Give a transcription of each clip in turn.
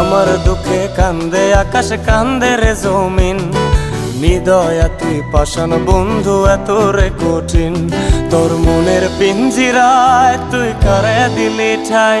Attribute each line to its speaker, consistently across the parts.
Speaker 1: আমার দুঃখে কান্দে, আকাশ কান্দে রে জমিন। নিদয়া তুই পাষাণ বন্ধু, এত রে কঠিন। তোর মনের পিঞ্জিরায় তুই করে দিলি ঠাই?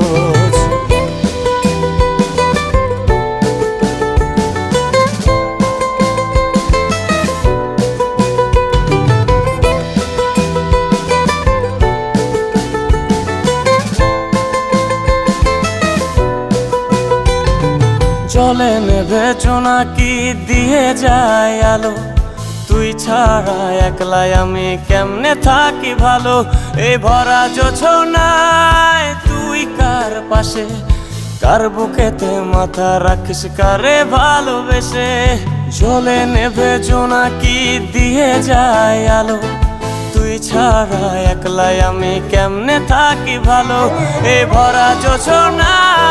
Speaker 1: চলে নেবে কি দিয়ে যায় আলো। তুই ছাড়া একলাই আমি কেমনে থাকি ভালো? এই ভরা যোছনায় তুই কার পাশে? কার বুকেতে মাথা রাখিস কারে ভালোবেসে? জলে নেবে কি দিয়ে যায় আলো। তুই ছাড়া একলাই আমি কেমনে থাকি ভালো? এ ভরা তুই কার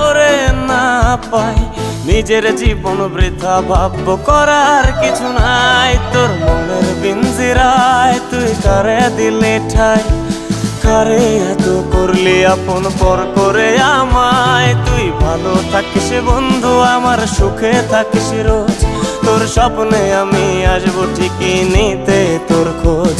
Speaker 1: পাই। নিজের জীবন বৃথা ভাব্য করার কিছু নাই। তোর মনের বিঞ্জিরায় তুই কারে দিলে ঠাই? কারে এত করলি আপন পর করে আমায়? তুই ভালো থাকিস বন্ধু, আমার সুখে থাকিস রোজ। তোর স্বপ্নে আমি আসব ঠিকই নিতে তোর খোঁজ।